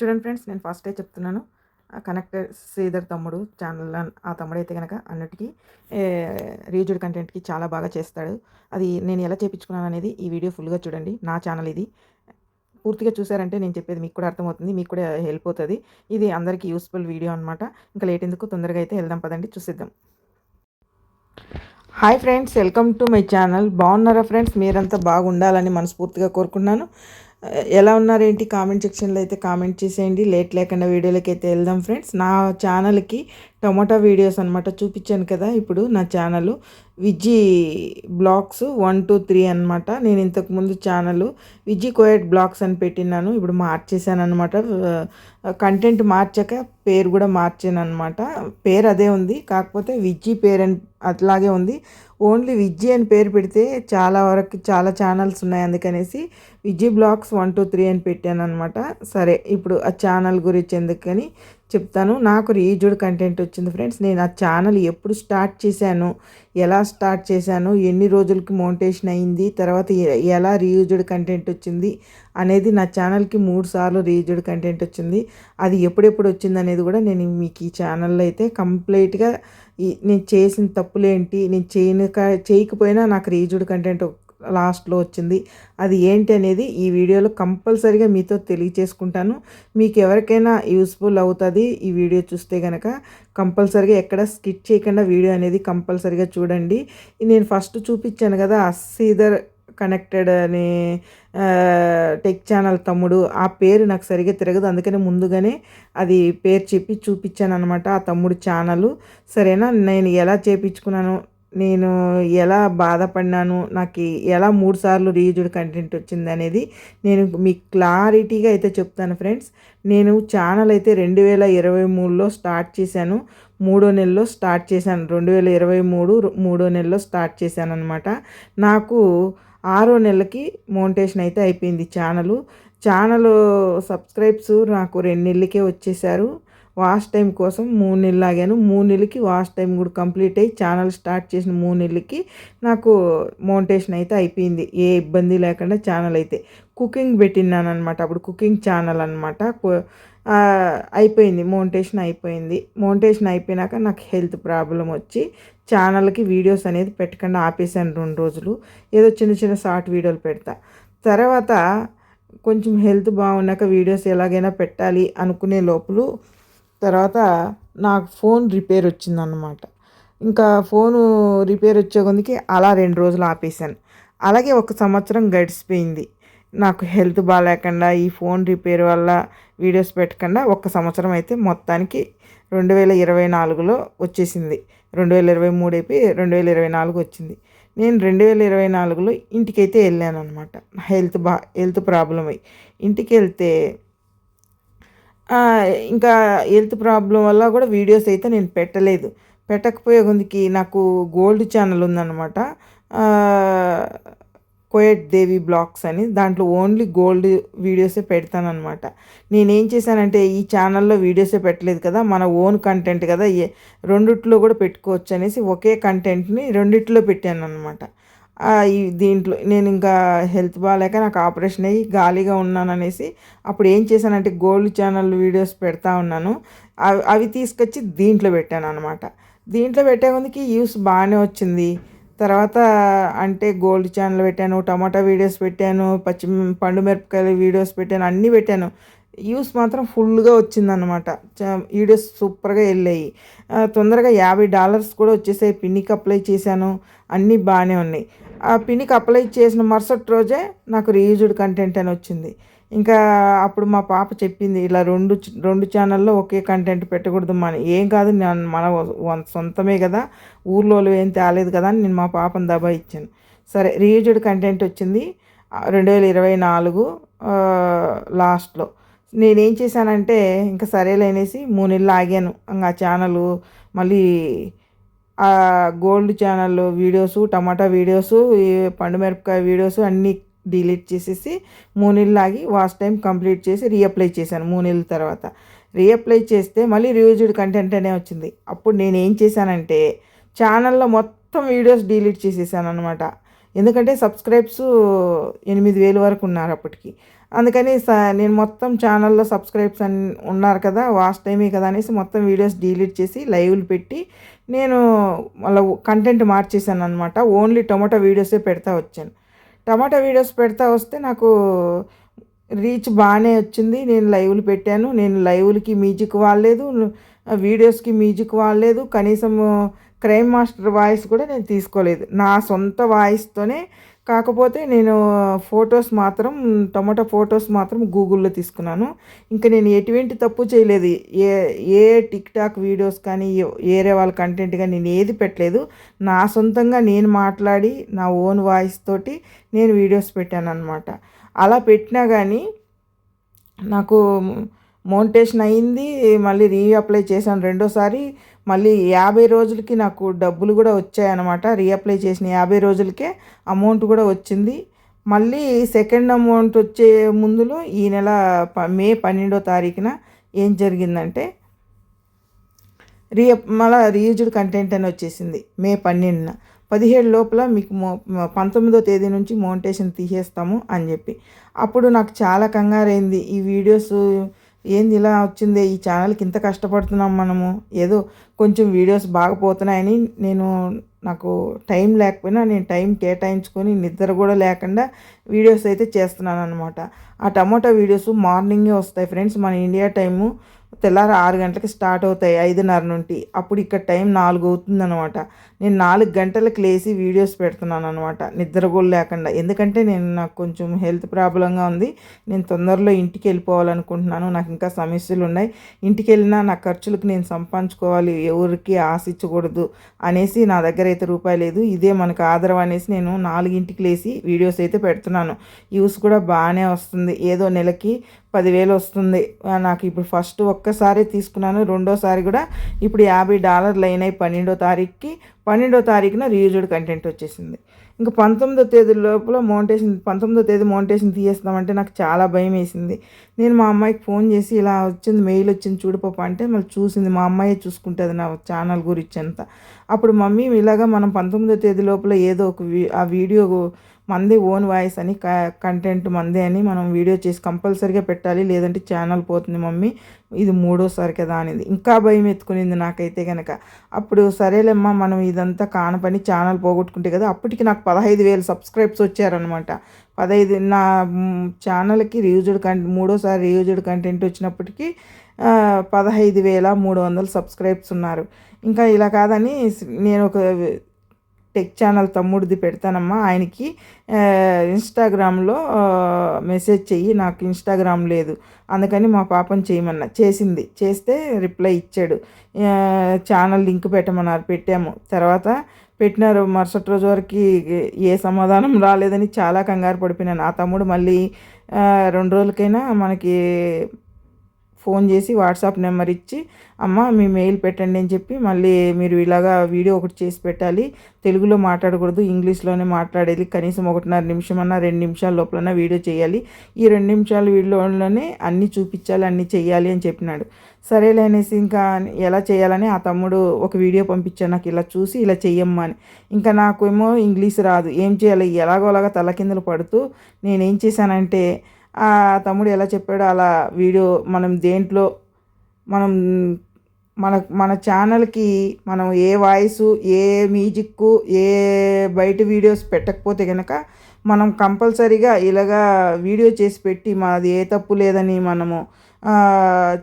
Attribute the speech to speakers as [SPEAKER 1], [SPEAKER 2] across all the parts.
[SPEAKER 1] చూడండి ఫ్రెండ్స్ నేను ఫస్టే చెప్తున్నాను. కనెక్టెడ్ శ్రీధర్ తమ్ముడు ఛానల్ ఆ తమ్ముడు అయితే కనుక అన్నిటికీ రీజుడ్ కంటెంట్కి చాలా బాగా చేస్తాడు. అది నేను ఎలా చేయించుకున్నాను అనేది ఈ వీడియో ఫుల్గా చూడండి. నా ఛానల్ ఇది. పూర్తిగా చూసారంటే నేను చెప్పేది మీకు కూడా అర్థమవుతుంది మీకు కూడా హెల్ప్ అవుతుంది. ఇది అందరికీ యూస్ఫుల్ వీడియో అనమాట ఇంకా లేట్ ఎందుకు తొందరగా అయితే వెళ్దాం పదండి చూసిద్దాం. Hi friends welcome to my channel. బాగున్నారా ఫ్రెండ్స్? మీరంతా బాగుండాలని మనస్ఫూర్తిగా కోరుకున్నాను ఎలా ఉన్నారేంటి? కామెంట్ సెక్షన్లో అయితే కామెంట్ చేసేయండి. లేట్ లేకుండా వీడియోలకి అయితే వెళ్దాం ఫ్రెండ్స్. నా ఛానల్కి టొమాటో వీడియోస్ అనమాట చూపించాను కదా ఇప్పుడు నా channel. Vijji vlogs one two three అనమాట నేను ఇంతకుముందు ఛానల్ విజ్జీ కోయట్ బ్లాగ్స్ అని పెట్టినాను ఇప్పుడు మార్చేసాను అనమాట కంటెంట్ మార్చాక పేరు కూడా మార్చాను అనమాట పేరు అదే ఉంది. కాకపోతే విజ్జీ పేరు అని అట్లాగే ఉంది. ఓన్లీ విజ్జి అని పేరు పెడితే చాలా వరకు చాలా ఛానల్స్ ఉన్నాయి అందుకనేసి Vijji vlogs one two three అని పెట్టాను అనమాట సరే ఇప్పుడు ఆ ఛానల్ గురించి ఎందుకని చెప్తాను. నాకు రీజుడ్ కంటెంట్ వచ్చింది ఫ్రెండ్స్. నేను ఆ ఛానల్ ఎప్పుడు స్టార్ట్ చేశాను ఎలా స్టార్ట్ చేశాను ఎన్ని రోజులకి మౌంటేషన్ అయింది తర్వాత ఎలా రీయూజ్డ్ కంటెంట్ వచ్చింది అనేది నా ఛానల్కి మూడు సార్లు రీయూజ్డ్ కంటెంట్ వచ్చింది. అది ఎప్పుడెప్పుడు వచ్చింది అనేది కూడా నేను మీకు ఈ ఛానల్లో అయితే కంప్లీట్గా నేను చేసిన తప్పులేంటి నేను చేయక చేయకపోయినా నాకు రీజుడ్ కంటెంట్ లాస్ట్లో వచ్చింది. అది ఏంటి అనేది ఈ వీడియోలో కంపల్సరీగా మీతో తెలియచేసుకుంటాను. మీకు ఎవరికైనా యూస్ఫుల్ అవుతుంది ఈ వీడియో చూస్తే కనుక కంపల్సరీగా ఎక్కడ స్కిట్ చేయకుండా వీడియో అనేది కంపల్సరీగా చూడండి. నేను ఫస్ట్ చూపించాను కదా అస్సీదర్ కనెక్టెడ్ అని టెక్ ఛానల్ తమ్ముడు. ఆ పేరు నాకు సరిగ్గా తిరగదు అందుకనే ముందుగానే అది పేరు చెప్పి చూపించాను అనమాట ఆ తమ్ముడు ఛానల్. సరేనా? నేను ఎలా చేపించుకున్నాను నేను ఎలా బాధపడినాను నాకు ఎలా మూడు సార్లు రీజుడ్ కంటెంట్ వచ్చింది అనేది నేను మీకు క్లారిటీగా అయితే చెప్తాను ఫ్రెండ్స్. నేను ఛానల్ అయితే రెండు వేల ఇరవై మూడులో స్టార్ట్ చేశాను మూడో నెలలో స్టార్ట్ చేశాను రెండు వేల ఇరవై మూడు మూడో నెలలో స్టార్ట్ చేశాను అనమాట నాకు ఆరో నెలకి మౌంటేషన్ అయితే అయిపోయింది ఛానల్. ఛానల్ సబ్స్క్రైబ్స్ నాకు రెండు నెలలకే వచ్చేసారు వాష్ టైం కోసం మూడు నెలలు ఆగాను. మూడు నెలలకి వాష్ టైం కూడా కంప్లీట్ అయ్యి ఛానల్ స్టార్ట్ చేసిన మూడు నెలలకి నాకు మౌంటేషన్ అయితే అయిపోయింది. ఏ ఇబ్బంది లేకుండా ఛానల్ అయితే. కుకింగ్ పెట్టినాను అనమాట అప్పుడు కుకింగ్ ఛానల్ అనమాట అయిపోయింది. మౌంటేషన్ అయిపోయింది. మౌంటేషన్ అయిపోయినాక నాకు హెల్త్ ప్రాబ్లం వచ్చి ఛానల్కి వీడియోస్ అనేది పెట్టకుండా ఆపేసాను రెండు రోజులు. ఏదో చిన్న చిన్న షార్ట్ వీడియోలు పెడతా. తర్వాత కొంచెం హెల్త్ బాగున్నాక వీడియోస్ ఎలాగైనా పెట్టాలి అనుకునే లోపల తర్వాత నాకు ఫోన్ రిపేర్ వచ్చిందనమాట ఇంకా ఫోను రిపేర్ వచ్చే కొందికి అలా రెండు రోజులు ఆపేశాను. అలాగే ఒక సంవత్సరం గడిచిపోయింది. నాకు హెల్త్ బాగాలేకుండా ఈ ఫోన్ రిపేర్ వల్ల వీడియోస్ పెట్టకుండా ఒక సంవత్సరం అయితే మొత్తానికి రెండు వేల ఇరవై నాలుగులో వచ్చేసింది. రెండు వేల ఇరవై మూడు అయిపోయి రెండు వేల ఇరవై నాలుగు వచ్చింది. నేను రెండు వేల ఇరవై నాలుగులో ఇంటికైతే వెళ్ళాను అనమాట హెల్త్ బా హెల్త్ ప్రాబ్లం అయ్యి ఇంటికి వెళ్తే ఇంకా హెల్త్ ప్రాబ్లం వల్ల కూడా వీడియోస్ అయితే నేను పెట్టలేదు. పెట్టకపోయే కొందికి నాకు గోల్డ్ ఛానల్ ఉందన్నమాట. కోయట్ దేవి బ్లాగ్స్ అని. దాంట్లో ఓన్లీ గోల్డ్ వీడియోసే పెడతానమాట నేనేం చేశానంటే ఈ ఛానల్లో వీడియోసే పెట్టలేదు కదా మన ఓన్ కంటెంట్ కదా రెండిట్లో కూడా పెట్టుకోవచ్చు అనేసి ఒకే కంటెంట్ని రెండిట్లో పెట్టాను అనమాట దీంట్లో నేను ఇంకా హెల్త్ బాగాలేక నాకు ఆపరేషన్ అయ్యి గాలిగా ఉన్నాను అనేసి అప్పుడు ఏం చేశానంటే గోల్డ్ ఛానల్ వీడియోస్ పెడతా ఉన్నాను. అవి అవి తీసుకొచ్చి దీంట్లో పెట్టాను అనమాట దీంట్లో పెట్టే ముందుకి యూస్ బాగానే వచ్చింది. తర్వాత అంటే గోల్డ్ ఛానల్ పెట్టాను టమాటా వీడియోస్ పెట్టాను పచ్చి పండు మిరపకాయల వీడియోస్ పెట్టాను అన్నీ పెట్టాను. వ్యూస్ మాత్రం ఫుల్గా వచ్చిందనమాట వీడియోస్ సూపర్గా వెళ్ళాయి. తొందరగా యాభై డాలర్స్ కూడా వచ్చేసాయి. పిన్నికి అప్లై చేశాను. అన్నీ బాగానే ఉన్నాయి. ఆ పిన్నికి అప్లై చేసిన మరుసటి రోజే నాకు రీయూజ్డ్ కంటెంట్ అని వచ్చింది. ఇంకా అప్పుడు మా పాప చెప్పింది ఇలా రెండు రెండు ఛానల్లో ఒకే కంటెంట్ పెట్టకూడదు మన ఏం కాదు నేను మన సొంతమే కదా. ఊర్లో ఏం తేలేదు కదా అని నేను మా పాపను దబా ఇచ్చాను. సరే రీయూజ్డ్ కంటెంట్ వచ్చింది. రెండు వేల ఇరవై నాలుగు లాస్ట్లో. నేనేం చేశానంటే ఇంకా సరేలేనేసి మూడు నెలలు ఆగాను. ఇంకా ఛానల్ మళ్ళీ గోల్డ్ ఛానల్ వీడియోస్ టమాటా వీడియోస్ పండు మిరపకాయ వీడియోస్ అన్నీ డిలీట్ చేసేసి మూడు నెలలు ఆగి వాచ్ టైం కంప్లీట్ చేసి రీఅప్లై చేశాను మూడు నెలల తర్వాత. రీఅప్లై చేస్తే మళ్ళీ రివ్యూజ్డ్ కంటెంట్ అనే వచ్చింది. అప్పుడు నేను ఏం చేశానంటే ఛానల్లో మొత్తం వీడియోస్ డిలీట్ చేసేసాను అనమాట ఎందుకంటే సబ్స్క్రైబ్స్ ఎనిమిది వేలు వరకు ఉన్నారు అప్పటికి. అందుకని స నేను మొత్తం ఛానల్లో సబ్స్క్రైబ్స్ అని ఉన్నారు కదా వాస్ట్ టైమే కదా అనేసి మొత్తం వీడియోస్ డిలీట్ చేసి లైవ్లు పెట్టి నేను మళ్ళీ కంటెంట్ మార్చేసాను అనమాట ఓన్లీ టొమాటో వీడియోసే పెడతా వచ్చాను. టమాటా వీడియోస్ పెడతా వస్తే నాకు రీచ్ బాగానే వచ్చింది. నేను లైవ్లు పెట్టాను. నేను లైవ్లకి మ్యూజిక్ వాడలేదు. వీడియోస్కి మ్యూజిక్ వాడలేదు. కనీసం క్రైమ్ మాస్టర్ వాయిస్ కూడా నేను తీసుకోలేదు. నా సొంత వాయిస్తోనే కాకపోతే నేను ఫొటోస్ మాత్రం టొమాటో ఫొటోస్ మాత్రం గూగుల్లో తీసుకున్నాను. ఇంకా నేను ఎటువంటి తప్పు చేయలేదు. ఏ ఏ టిక్ టాక్ వీడియోస్ కానీ వేరే వాళ్ళ కంటెంట్ కానీ నేను ఏది పెట్టలేదు. నా సొంతంగా నేను మాట్లాడి నా ఓన్ వాయిస్ తోటి నేను వీడియోస్ పెట్టాను అనమాట అలా పెట్టినా కానీ నాకు మౌంటేషన్ అయింది. మళ్ళీ రీ అప్లై చేశాను రెండోసారి. మళ్ళీ యాభై రోజులకి నాకు డబ్బులు కూడా వచ్చాయన్నమాట. రీఅప్లై చేసిన యాభై రోజులకే అమౌంట్ కూడా వచ్చింది. మళ్ళీ సెకండ్ అమౌంట్ వచ్చే ముందులో ఈ నెల మే పన్నెండో తారీఖున ఏం జరిగిందంటే రీ మళ్ళీ రీయూజ్డ్ కంటెంట్ అని వచ్చేసింది మే పన్నెండున. పదిహేడు లోపల మీకు మో పంతొమ్మిదో తేదీ నుంచి మౌంటేషన్ తీసేస్తాము అని చెప్పి. అప్పుడు నాకు చాలా కంగారైంది. ఈ వీడియోస్ ఏంది ఇలా వచ్చింది? ఈ ఛానల్కి ఇంత కష్టపడుతున్నాం మనము. ఏదో కొంచెం వీడియోస్ బాగా పోతున్నాయని నేను నాకు టైం లేకపోయినా నేను టైం కేటాయించుకొని నిద్ర కూడా లేకుండా వీడియోస్ అయితే చేస్తున్నాను అనమాట ఆ టమోటా వీడియోస్ మార్నింగే వస్తాయి ఫ్రెండ్స్. మన ఇండియా టైము తెల్లారి ఆరు గంటలకి స్టార్ట్ అవుతాయి ఐదున్నర నుండి. అప్పుడు ఇక్కడ టైం నాలుగు అవుతుందనమాట నేను నాలుగు గంటలకు లేచి వీడియోస్ పెడుతున్నాను అనమాట నిద్ర కూడా లేకుండా. ఎందుకంటే నేను నాకు కొంచెం హెల్త్ ప్రాబ్లంగా ఉంది. నేను తొందరలో ఇంటికి వెళ్ళిపోవాలనుకుంటున్నాను. నాకు ఇంకా సమస్యలు ఉన్నాయి. ఇంటికి వెళ్ళినా నా ఖర్చులకు నేను సంపాదించుకోవాలి. ఎవరికి ఆశించకూడదు అనేసి నా దగ్గర అయితే రూపాయి లేదు. ఇదే మనకు ఆదరం అనేసి నేను నాలుగింటికి లేచి వీడియోస్ అయితే పెడుతున్నాను. యూస్ కూడా బాగానే వస్తుంది. ఏదో నెలకి పదివేలు వస్తుంది. నాకు ఇప్పుడు ఫస్ట్ ఒక్కసారి తీసుకున్నాను. రెండోసారి కూడా ఇప్పుడు యాభై డాలర్లు అయినాయి పన్నెండో తారీఖుకి. పన్నెండో తారీఖున రీయూజ్డ్ కంటెంట్ వచ్చేసింది. ఇంకా పంతొమ్మిదో తేదీ లోపల మౌంటేషన్ పంతొమ్మిదో తేదీ మౌంటేషన్ తీసేస్తామంటే నాకు చాలా భయం వేసింది. నేను మా అమ్మాయికి ఫోన్ చేసి ఇలా వచ్చింది మెయిల్ వచ్చింది చూడిపోప అంటే మళ్ళీ చూసింది. మా అమ్మాయి చూసుకుంటుంది నా ఛానల్ గురించి అంతా. అప్పుడు మమ్మీ ఇలాగా మనం పంతొమ్మిదో తేదీ లోపల ఏదో ఒక ఆ వీడియో మంది ఓన్ వాయిస్ అని కంటెంట్ మందే అని మనం వీడియో చేసి కంపల్సరీగా పెట్టాలి. లేదంటే ఛానల్ పోతుంది మమ్మీ. ఇది మూడోసారి కదా అనేది. ఇంకా భయం ఎత్తుకునింది నాకైతే కనుక అప్పుడు సరేలేమ్మా మనం ఇదంతా కానపని ఛానల్ పోగొట్టుకుంటే కదా అప్పటికి నాకు పదహైదు వేలు సబ్స్క్రైబ్స్ వచ్చారనమాట పదహైదు నా ఛానల్కి రియూజ్డ్ కంటెంట్ మూడోసారి రియూజ్డ్ కంటెంట్ వచ్చినప్పటికీ పదహైదు వేల మూడు వందలు సబ్స్క్రైబ్స్ ఉన్నారు. ఇంకా ఇలా కాదని నేను ఒక టెక్ ఛానల్ తమ్ముడిది పెడతానమ్మా. ఆయనకి ఇన్స్టాగ్రామ్లో మెసేజ్ చెయ్యి నాకు ఇన్స్టాగ్రామ్ లేదు. అందుకని మా పాపని చేయమన్నా. చేసింది. చేస్తే రిప్లై ఇచ్చాడు. ఛానల్ లింక్ పెట్టమన్నారు. పెట్టాము. తర్వాత పెట్టినారు. మరుసటి రోజు వరకు ఏ సమాధానం రాలేదని చాలా కంగారు పడిపోయినాను ఆ తమ్ముడు మళ్ళీ రెండు రోజులకైనా మనకి ఫోన్ చేసి వాట్సాప్ నెంబర్ ఇచ్చి అమ్మ మీ మెయిల్ పెట్టండి అని చెప్పి మళ్ళీ మీరు ఇలాగా వీడియో ఒకటి చేసి పెట్టాలి. తెలుగులో మాట్లాడకూడదు ఇంగ్లీష్లోనే మాట్లాడేది. కనీసం ఒకటిన్నర నిమిషం అన్న రెండు నిమిషాల లోపలన్నా వీడియో చేయాలి. ఈ రెండు నిమిషాల వీడియోలోనే అన్నీ చూపించాలి అన్నీ చేయాలి అని చెప్పినాడు. సరేలే అనేసి ఇంకా ఎలా చేయాలని ఆ తమ్ముడు ఒక వీడియో పంపించాను నాకు ఇలా చూసి ఇలా చెయ్యమ్మా అని. ఇంకా నాకు ఏమో ఇంగ్లీష్ రాదు. ఏం చేయాలి? ఎలాగోలాగా తలకిందులు పడుతూ నేనేం చేశానంటే తమ్ముడు ఎలా చెప్పాడో అలా వీడియో మనం దేంట్లో మనం మన మన ఛానల్కి మనం ఏ వాయిస్ ఏ మ్యూజిక్ ఏ బయట వీడియోస్ పెట్టకపోతే కనుక మనం కంపల్సరీగా ఇలాగా వీడియో చేసి పెట్టి మాది ఏ తప్పు లేదని మనము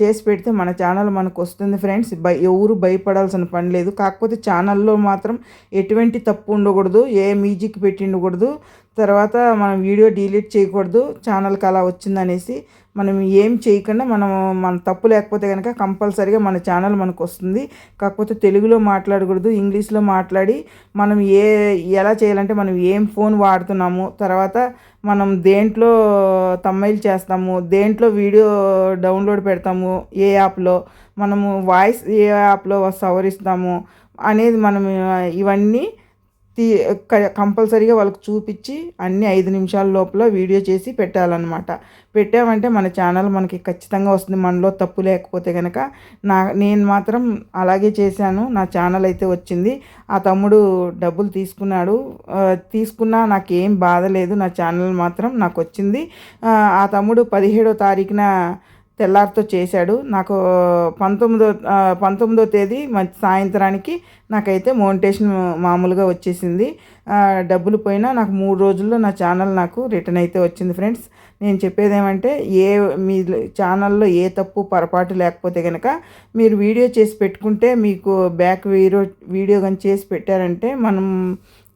[SPEAKER 1] చేసి పెడితే మన ఛానల్ మనకు వస్తుంది ఫ్రెండ్స్. బై ఎవరు భయపడాల్సిన పని లేదు. కాకపోతే ఛానల్లో మాత్రం ఎటువంటి తప్పు ఉండకూడదు ఏ మ్యూజిక్ పెట్టి ఉండకూడదు తర్వాత మనం వీడియో డిలీట్ చేయకూడదు ఛానల్కి అలా వచ్చిందనేసి మనం ఏం చేయకుండా మనం మన తప్పు లేకపోతే కనుక కంపల్సరీగా మన ఛానల్ మనకు వస్తుంది. కాకపోతే తెలుగులో మాట్లాడకూడదు ఇంగ్లీష్లో మాట్లాడి మనం ఏ ఎలా చేయాలంటే మనం ఏం ఫోన్ వాడుతున్నాము తర్వాత మనం దేంట్లో తమ్మైల్ చేస్తాము దేంట్లో వీడియో డౌన్లోడ్ పెడతాము ఏ యాప్లో మనము వాయిస్ ఏ యాప్లో సవరిస్తాము అనేది మనం ఇవన్నీ తీ కంపల్సరీగా వాళ్ళకి చూపించి అన్ని ఐదు నిమిషాల లోపల వీడియో చేసి పెట్టాలన్నమాట. పెట్టామంటే మన ఛానల్ మనకి ఖచ్చితంగా వస్తుంది. మనలో తప్పు లేకపోతే కనుక నా నేను మాత్రం అలాగే చేశాను. నా ఛానల్ అయితే వచ్చింది. ఆ తమ్ముడు డబ్బులు తీసుకున్నాడు. తీసుకున్నా నాకేం బాధ లేదు. నా ఛానల్ మాత్రం నాకు వచ్చింది. ఆ తమ్ముడు పదిహేడో తారీఖున తెల్లారితో చేశాడు. నాకు పంతొమ్మిదో పంతొమ్మిదో తేదీ సాయంత్రానికి నాకైతే మోనిటేషన్ మామూలుగా వచ్చేసింది. డబ్బులు పోయినా నాకు మూడు రోజుల్లో నా ఛానల్ నాకు రిటర్న్ అయితే వచ్చింది ఫ్రెండ్స్. నేను చెప్పేది ఏమంటే ఏ మీ ఛానల్లో ఏ తప్పు పొరపాటు లేకపోతే కనుక మీరు వీడియో చేసి పెట్టుకుంటే మీకు బ్యాక్ వీడియో వీడియో కానీ చేసి పెట్టారంటే మనం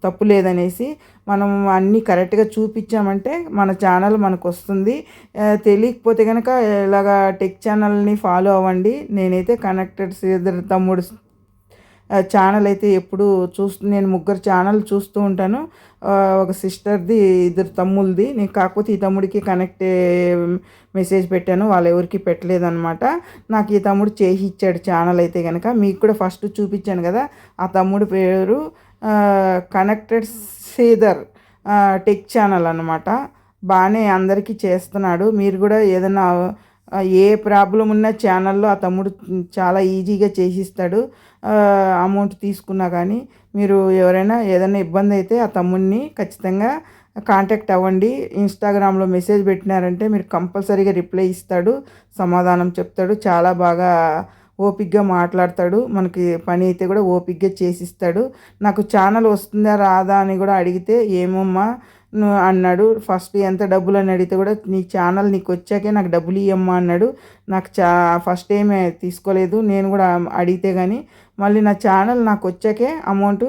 [SPEAKER 1] తప్పు లేదనేసి మనం అన్నీ కరెక్ట్గా చూపించామంటే మన ఛానల్ మనకు వస్తుంది తెలియకపోతే కనుక ఇలాగా టెక్ ఛానల్ని ఫాలో అవ్వండి. నేనైతే కనెక్టెడ్ శ్రీధర్ తమ్ముడు ఛానల్ అయితే ఎప్పుడు చూస్తూ నేను ముగ్గురు ఛానల్ చూస్తూ ఉంటాను. ఒక సిస్టర్ది ఇద్దరు తమ్ముళ్ళది. నేను కాకపోతే ఈ తమ్ముడికి కనెక్ట్ మెసేజ్ పెట్టాను. వాళ్ళు ఎవరికి పెట్టలేదనమాట నాకు ఈ తమ్ముడు చేసి ఇచ్చాడు ఛానల్ అయితే కనుక మీకు కూడా ఫస్ట్ చూపించాను కదా. ఆ తమ్ముడు పేరు కనెక్టెడ్ సీదర్ టెక్ ఛానల్ అనమాట బాగానే అందరికీ చేస్తున్నాడు. మీరు కూడా ఏదైనా ఏ ప్రాబ్లం ఉన్న ఛానల్లో ఆ తమ్ముడు చాలా ఈజీగా చేసిస్తాడు. అమౌంట్ తీసుకున్నా కానీ మీరు ఎవరైనా ఏదైనా ఇబ్బంది అయితే ఆ తమ్ముడిని ఖచ్చితంగా కాంటాక్ట్ అవ్వండి. ఇన్స్టాగ్రామ్లో మెసేజ్ పెట్టినారంటే మీరు కంపల్సరీగా రిప్లై ఇస్తాడు. సమాధానం చెప్తాడు. చాలా బాగా ఓపిక్గా మాట్లాడతాడు. మనకి పని అయితే కూడా ఓపిక్గా చేసిస్తాడు. నాకు ఛానల్ వస్తుందా రాదా అని కూడా అడిగితే ఏమమ్మా? అన్నాడు. ఫస్ట్ ఎంత డబ్బులు అని అడిగితే కూడా నీ ఛానల్ నీకు వచ్చాకే నాకు డబ్బులు ఇవ్వమ్మా అన్నాడు. నాకు చా ఫస్ట్ ఏమే తీసుకోలేదు. నేను కూడా అడిగితే కానీ మళ్ళీ నా ఛానల్ నాకు వచ్చాకే అమౌంట్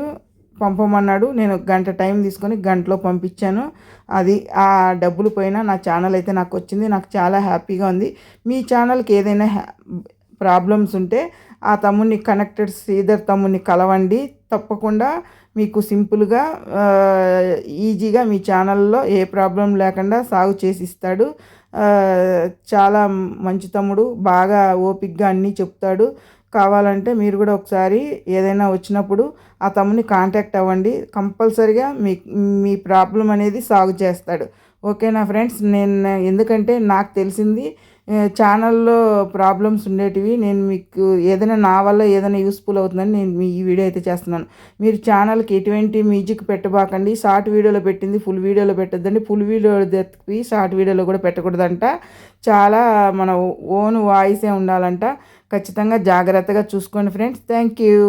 [SPEAKER 1] పంపమన్నాడు. నేను గంట టైం తీసుకొని గంటలో పంపించాను. అది ఆ డబ్బులు పోయినా నా ఛానల్ అయితే నాకు వచ్చింది. నాకు చాలా హ్యాపీగా ఉంది. మీ ఛానల్కి ఏదైనా ప్రాబ్లమ్స్ ఉంటే ఆ తమ్ముడిని కనెక్టెడ్ శ్రీధర్ తమ్ముడిని కలవండి. తప్పకుండా మీకు సింపుల్గా ఈజీగా మీ ఛానల్లో ఏ ప్రాబ్లం లేకుండా సాగు చేసి ఇస్తాడు. చాలా మంచి తమ్ముడు బాగా ఓపిక్గా అన్నీ చెప్తాడు. కావాలంటే మీరు కూడా ఒకసారి ఏదైనా వచ్చినప్పుడు ఆ తమ్ముని కాంటాక్ట్ అవ్వండి. కంపల్సరిగా మీ మీ ప్రాబ్లం అనేది సాగు చేస్తాడు. ఓకేనా ఫ్రెండ్స్? నేను ఎందుకంటే నాకు తెలిసింది ఛానల్లో ప్రాబ్లమ్స్ ఉండేటివి. నేను మీకు ఏదైనా నా వల్ల ఏదైనా యూస్ఫుల్ అవుతుందని నేను మీ ఈ వీడియో అయితే చేస్తున్నాను. మీరు ఛానల్కి ఎటువంటి మ్యూజిక్ పెట్టబాకండి. షార్ట్ వీడియోలో పెట్టింది ఫుల్ వీడియోలో పెట్టద్దండి. ఫుల్ వీడియో తప్పి షార్ట్ వీడియోలో కూడా పెట్టకూడదంట. చాలా మన ఓన్ వాయిసే ఉండాలంట. ఖచ్చితంగా జాగ్రత్తగా చూసుకోండి ఫ్రెండ్స్ థ్యాంక్ యూ